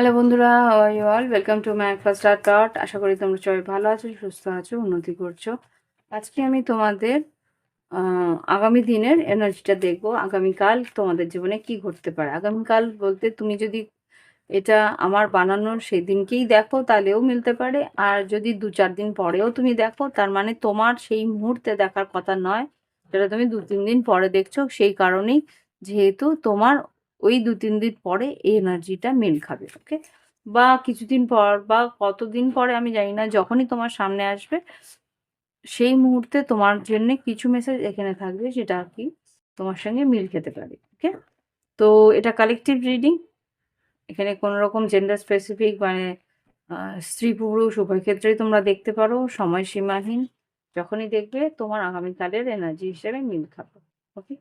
Hello বন্ধুরা you all welcome to my first art thought আশা করি তোমরা সবাই ভালো আছো, সুস্থ আছো, উন্নতি করছ। আজকে আমি তোমাদের আগামী দিনের এনার্জিটা দেখব। আগামীকাল তোমাদের জীবনে কি ঘটতে পারে? আগামীকাল বলতে তুমি যদি এটা আমার বানানোর সেই দিনকেই দেখো, তাহলেও মিলতে পারে। আর যদি দু চার দিন পরেও তুমি দেখো, তার মানে তোমার সেই মুহূর্তে দেখার কথা নয়। যেটা তুমি দু তিন দিন পরে দেখছ, সেই কারণেই যেহেতু তোমার ওই দু, তিন দিন পরে এই এনার্জিটা মিল খাবে ওকে বা কিছুদিন পর বা কতদিন পরে আমি জানি না, যখনই তোমার সামনে আসবে, সেই মুহূর্তে তোমার জন্য কিছু মেসেজ এখানে থাকবে যেটা কি তোমার সঙ্গে মিল খেতে পারে ওকে তো এটা কালেকটিভ রিডিং এখানে কোনো রকম জেন্ডার স্পেসিফিক মানে স্ত্রী পুরুষ উভয় ক্ষেত্রেই তোমরা দেখতে পারো, সময়সীমাহীন, যখনই দেখবে তোমার আগামীকালের এনার্জি হিসেবে মিল খাবে ওকে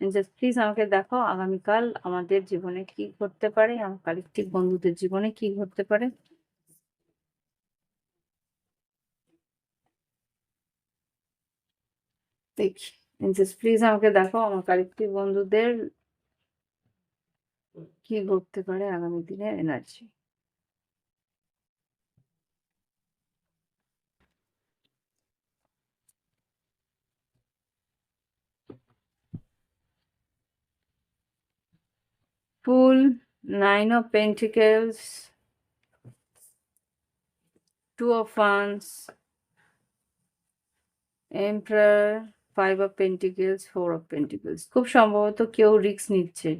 জাস্ট প্লিজ আমাকে দেখো আগামীকাল আমাদের জীবনে কি ঘটতে পারে, আমার কালেকটিভ বন্ধুদের জীবনে কি ঘটতে পারে। দেখি প্লিজ আমাকে দেখাও আমার কালেকটিভ বন্ধুদের কি ঘটতে পারে আগামী দিনের energy Full Nine of Pentacles, Two of Wands, Emperor, Five of Pentacles, Four of Pentacles. খুব সম্ভবত কেউ রিস্ক নিচ্ছে।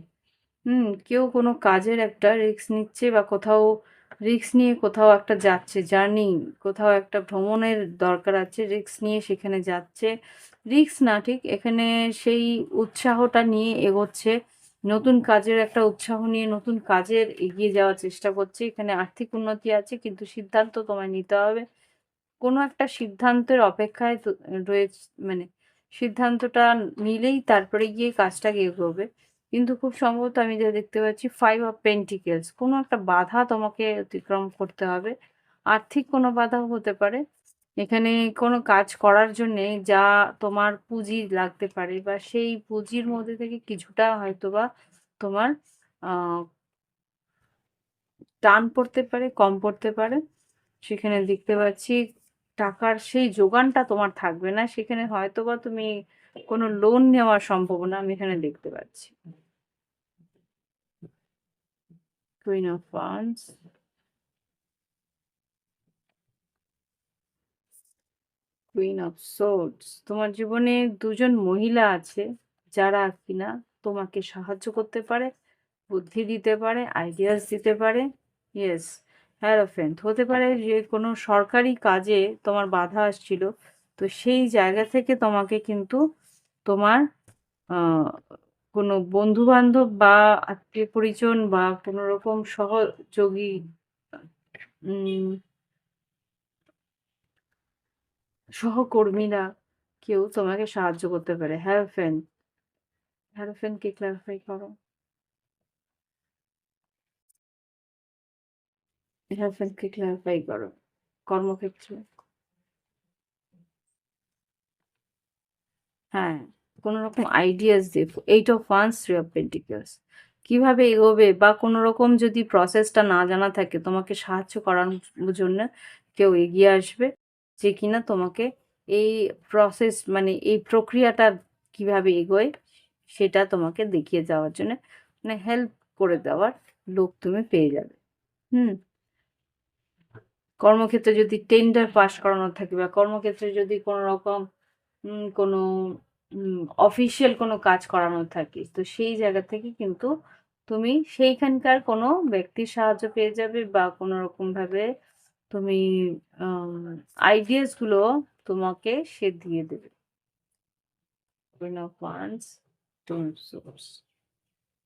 হুম কেউ কোনো কাজের একটা রিস্ক নিচ্ছে বা কোথাও রিস্ক নিয়ে কোথাও একটা যাচ্ছে জার্নি কোথাও একটা ভ্রমণের দরকার আছে রিস্ক নিয়ে সেখানে যাচ্ছে। রিস্ক না ঠিক? এখানে সেই উৎসাহটা নিয়ে এগোচ্ছে। নতুন কাজের একটা উৎসাহ নিয়ে নতুন কাজের এগিয়ে যাওয়ার চেষ্টা করছে। এখানে আর্থিক উন্নতি আছে, কিন্তু সিদ্ধান্ত তোমায় নিতে হবে। কোনো একটা সিদ্ধান্তের অপেক্ষায় রয়েছে মানে সিদ্ধান্তটা নিলেই তারপরে গিয়ে কাজটাকে এগোবে কিন্তু খুব সম্ভবত আমি যা দেখতে পাচ্ছি ফাইভ অফ পেন্টিকেলস কোনো একটা বাধা তোমাকে অতিক্রম করতে হবে। আর্থিক কোনো বাধাও হতে পারে। এখানে কোনো কাজ করার জন্যে যা তোমার পুঁজি লাগতে পারে বা সেই পুঁজির মধ্যে থেকে কিছুটা হয়তো বা তোমার টান পড়তে পারে, কম পড়তে পারে। সেখানে দেখতে পাচ্ছি টাকার সেই যোগানটা তোমার থাকবে না। সেখানে হয়তো বা তুমি কোনো লোন নেওয়ার সম্ভাবনা আমি এখানে দেখতে পাচ্ছি। Queen of wands queen of swords তোমার জীবনে দুজন মহিলা আছে, যারা কিনা তোমাকে সাহায্য করতে পারে, বুদ্ধি দিতে পারে আইডিয়াস দিতে পারে ইয়েস হ্যারোফেন্ট হতে পারে যে কোনো সরকারি কাজে তোমার বাধা আসছিল, তো সেই জায়গা থেকে তোমাকে কিন্তু তোমার কোনো বন্ধু বান্ধব বা আত্মীয় পরিজন বা কোনো রকম সহযোগী সহকর্মীরা কেউ তোমাকে সাহায্য করতে পারে। হ্যারোফেন্ট হ্যারোফেন্টকে ক্লারিফাই করো? হ্যারোফেন্টকে ক্লারিফাই করো? কর্মক্ষেত্রে? হ্যাঁ কোনো রকম আইডিয়াস দিয়ে eight of wands three of pentacles কীভাবে এগোবে বা কোনো রকম যদি প্রসেসটা না জানা থাকে, তোমাকে সাহায্য করার জন্য কেউ এগিয়ে আসবে। যে কিনা তোমাকে এই প্রসেস মানে এই প্রক্রিয়াটা কীভাবে এগোয় সেটা তোমাকে দেখিয়ে যাওয়ার জন্য মানে হেল্প করে দেওয়ার লোক তুমি পেয়ে যাবে। হুম। কর্মক্ষেত্রে যদি টেন্ডার পাস করানো থাকে বা কর্মক্ষেত্রে যদি কোনো রকম কোনো অফিসিয়াল কোনো কাজ করানো থাকে, তো সেই জায়গা থেকে কিন্তু তুমি সেইখানকার কোনো ব্যক্তির সাহায্য পেয়ে যাবে বা কোনো রকম ভাবে তুমি আইডিয়াসগুলো তোমাকে সে দিয়ে দেবে.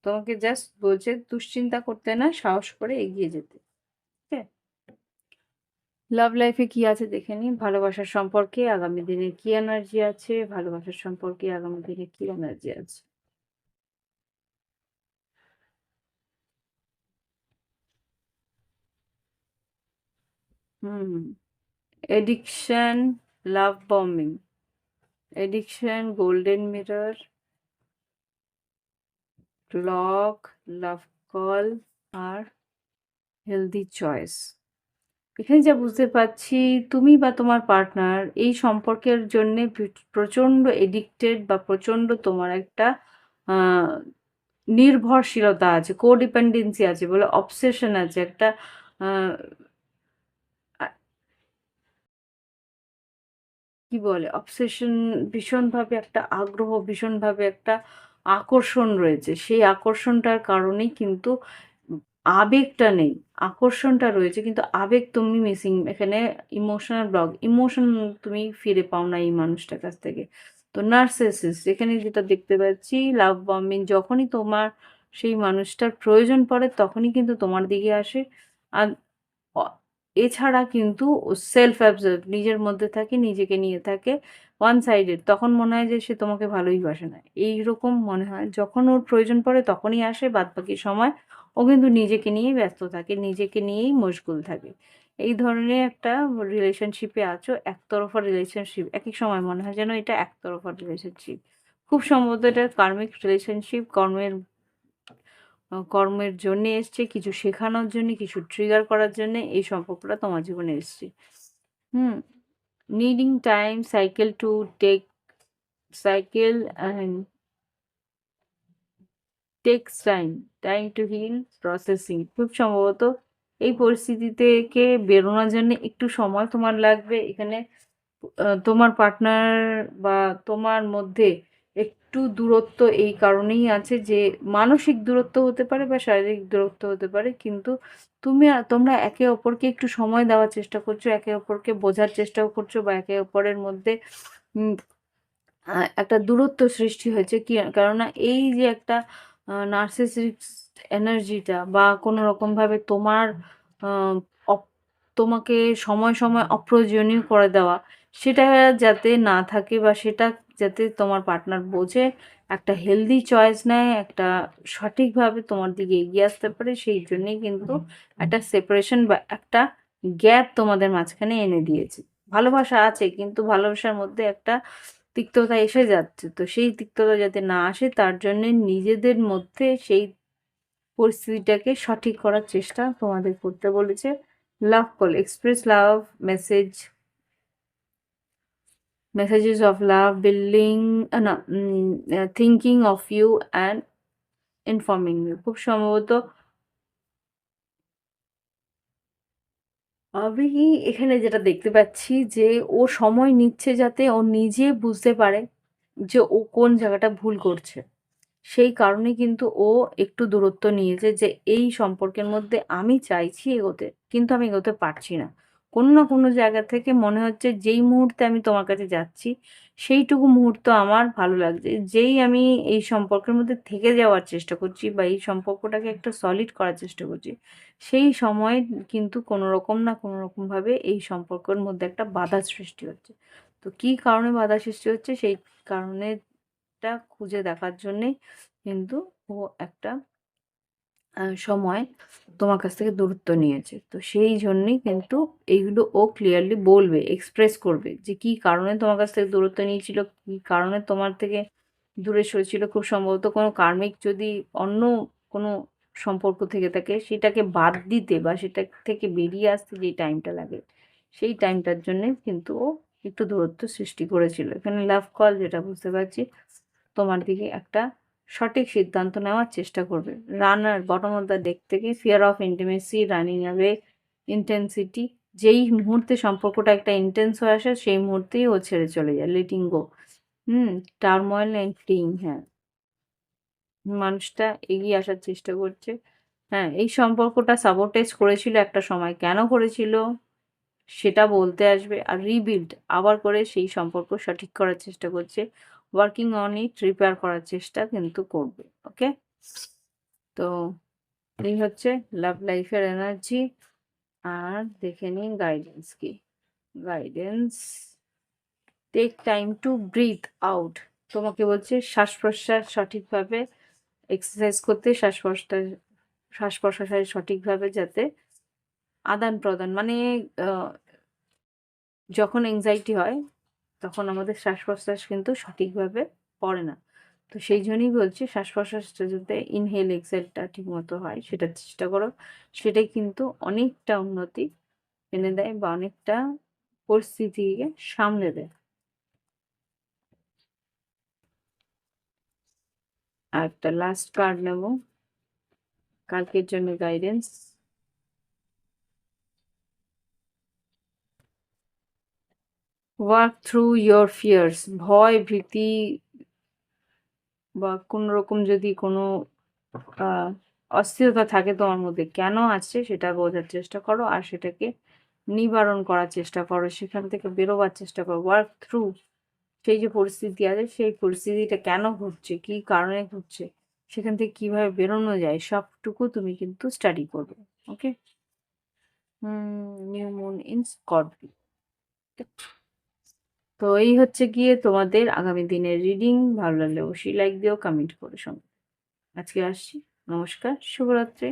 তোমাকে জাস্ট বলছে, দুশ্চিন্তা করতে না, সাহস করে এগিয়ে যেতে। লাভ লাইফে কি আছে দেখে নিই ভালোবাসার সম্পর্কে আগামী দিনে কি এনার্জি আছে? ভালোবাসার সম্পর্কে আগামী দিনে কি এনার্জি আছে? হুম addiction love bombing addiction golden mirror clock love call আর হেলদি চয়েস এখানে যা বুঝতে পারছি, তুমি বা তোমার পার্টনার এই সম্পর্কের জন্যে প্রচণ্ড এডিক্টেড বা প্রচণ্ড তোমার একটা নির্ভরশীলতা আছে কোডিপেন্ডেন্সি আছে বলে অবসেশন আছে, একটা কি বলে অবসেশন ভীষণভাবে একটা আগ্রহ, ভীষণভাবে একটা আকর্ষণ রয়েছে। সেই আকর্ষণটার কারণেই কিন্তু আবেগটা নেই, আকর্ষণটা রয়েছে, কিন্তু আবেগ তুমি মিসিং এখানে ইমোশনাল ব্লগ ইমোশন তুমি ফিরে পাও না এই মানুষটার কাছ থেকে। তো নার্সেসিস এখানে যেটা দেখতে পাচ্ছি লাভ বম্বিং যখনই তোমার সেই মানুষটার প্রয়োজন পড়ে, তখনই কিন্তু তোমার দিকে আসে। আর এছাড়া কিন্তু সেলফ অ্যাবজার্ভ নিজের মধ্যে থাকে, নিজেকে নিয়ে থাকে ওয়ান সাইডেড তখন মনে হয় যে সে তোমাকে ভালোই বাসে না। এইরকম মনে হয়, যখন ওর প্রয়োজন পড়ে তখনই আসে বাদ বাকি সময় ও কিন্তু নিজেকে নিয়েই ব্যস্ত থাকে, নিজেকে নিয়েই মশগুল থাকে। এই ধরনের একটা রিলেশনশিপে আছো, একতরফা রিলেশনশিপ এক এক সময় মনে হয় যেন এটা একতরফা রিলেশনশিপ খুব সম্ভবত এটা কার্মিক রিলেশনশিপ কর্মের কর্মের জন্য এসছে, কিছু শেখানোর জন্য, কিছু ট্রিগার করার জন্য এই সম্পর্কটা তোমার জীবনে এসছে। হুম needing time cycle to take cycle and takes time time to heal processing খুব সম্ভবত এই পরিস্থিতি থেকে বেরোনোর জন্য একটু সময় তোমার লাগবে। এখানে তোমার পার্টনার বা তোমার মধ্যে একটু দূরত্ব এই কারণেই আছে যে, মানসিক দূরত্ব হতে পারে বা শারীরিক দূরত্ব হতে পারে, কিন্তু তুমি তোমরা একে অপরকে একটু সময় দেওয়ার চেষ্টা করছ, একে অপরকে বোঝার চেষ্টাও করছ বা একে অপরের মধ্যে একটা দূরত্ব সৃষ্টি হয়েছে কি, কেননা এই যে একটা নার্সিসিস্ট এনার্জিটা বা কোনো রকমভাবে তোমার তোমাকে সময় সময় অপ্রয়োজনীয় করে দেওয়া সেটা যাতে না থাকে বা সেটা যাতে তোমার পার্টনার বোঝে একটা হেলদি চয়েস নেয় একটা সঠিকভাবে তোমার দিকে এগিয়ে আসতে পারে সেই জন্যই কিন্তু একটা সেপারেশন বা একটা গ্যাপ তোমাদের মাঝখানে এনে দিয়েছে। ভালোবাসা আছে কিন্তু ভালোবাসার মধ্যে একটা তিক্ততা এসে যাচ্ছে। তো সেই তিক্ততা যাতে না আসে তার জন্য নিজেদের মধ্যে সেই পরিস্থিতিটাকে সঠিক করার চেষ্টা তোমাদের করতে বলেছে। Love call express love message messages of love building uh, no, mm, uh, thinking of you and informing you. খুব সম্ভবত আমি এখানে যেটা দেখতে পাচ্ছি যে ও সময় নিচ্ছে যাতে ও নিজে বুঝতে পারে যে ও কোন জায়গাটা ভুল করছে। সেই কারণে কিন্তু ও একটু দূরত্ব নিয়েছে যে এই সম্পর্কের মধ্যে আমি চাইছি এগোতে কিন্তু আমি এগোতে পারছি না। কোনো না কোনো জায়গা থেকে মনে হচ্ছে যেই মুহূর্তে আমি তোমার কাছে যাচ্ছি সেইটুকু মুহূর্ত আমার ভালো লাগছে। যেই আমি এই সম্পর্কের মধ্যে থেকে যাওয়ার চেষ্টা করছি বা এই সম্পর্কটাকে একটা সলিড করার চেষ্টা করছি সেই সময় কিন্তু কোনো রকম না কোনো রকমভাবে এই সম্পর্কের মধ্যে একটা বাধা সৃষ্টি হচ্ছে। তো কী কারণে বাধা সৃষ্টি হচ্ছে? সেই কারণেটা খুঁজে দেখার জন্যেই কিন্তু ও একটা সময় তোমার কাছ থেকে দূরত্ব নিয়েছে। তো সেই জন্যই কিন্তু এইগুলো ও ক্লিয়ারলি বলবে এক্সপ্রেস করবে যে কি কারণে তোমার কাছ থেকে দূরত্ব নিয়েছিল, কি কারণে তোমার থেকে দূরে সরেছিল। খুব সম্ভবত কোনো কার্মিক যদি অন্য কোনো সম্পর্ক থেকে থাকে, সেটাকে বাদ দিতে বা সেটা থেকে বেরিয়ে আসতে যে টাইমটা লাগে, সেই টাইমটার জন্যে কিন্তু ও একটু দূরত্ব সৃষ্টি করেছিল। এখানে লাভ কল যেটা বুঝতে পারছি, তোমার দিকে একটা সঠিক সিদ্ধান্ত নেওয়ার চেষ্টা করবে। Runner bottom of the deck থেকে fear of intimacy running away intensity যেই মুহূর্তে সম্পর্কটা একটা ইন্টেন্স হয়ে আসে, সেই মুহূর্তেই ও ছেড়ে চলে যায় letting go hmm turmoil and ফ্রিং হ্যাঁ। মানুষটা এগিয়ে আসার চেষ্টা করছে। হ্যাঁ এই সম্পর্কটা সাবোটেজ করেছিল একটা সময়। কেন করেছিল? সেটা বলতে আসবে আর রিবিল্ড আবার করে সেই সম্পর্ক সঠিক করার চেষ্টা করছে। ওয়ার্কিং অন ইট রিপেয়ার করার চেষ্টা কিন্তু করবে ওকে তো এই হচ্ছে লাভ লাইফের এনার্জি আর দেখে নিন গাইডেন্স কি? Guidance take time to breathe out তোমাকে বলছে শ্বাস প্রশ্বাস সঠিকভাবে এক্সারসাইজ করতে শ্বাস প্রশ্বাস শ্বাস প্রশ্বাসের সঠিকভাবে যাতে আদান প্রদান মানে যখন এংজাইটি হয় তখন আমাদের শ্বাস প্রশ্বাস কিন্তু সঠিকভাবে পড়ে না। তো সেই জন্যই বলছি শ্বাস প্রশ্বাসটা যাতে ইনহেল এক্সেলটা ঠিক মতো হয়, সেটা চেষ্টা করো। সেটাই কিন্তু অনেকটা উন্নতি এনে দেয় বা অনেকটা পরিস্থিতিকে সামলে দেয়। আর একটা লাস্ট কার্ড নেব। কালকের জন্য guidance work through your fears ভয়, ভীতি বা কোন রকম যদি কোনো অস্থিরতা থাকে তোমার মধ্যে, কেন আছে সেটা বোঝার চেষ্টা করো আর সেটাকে নিবারণ করার চেষ্টা করো, সেখান থেকে বেরোবার চেষ্টা করো। ওয়ার্ক থ্রু সেই যে পরিস্থিতি আছে, সেই পরিস্থিতিটা কেন ঘটছে, কি কারণে ঘটছে, সেখান থেকে কীভাবে বেরোনো যায়, সবটুকু তুমি কিন্তু স্টাডি করবে okay new moon in Scorpio তো এই হচ্ছে গিয়ে তোমাদের আগামী দিনের রিডিং। ভালো লাগলে অবশ্যই লাইক দিও, কমেন্ট করো সঙ্গে আজকে আসছি। নমস্কার, শুভরাত্রি।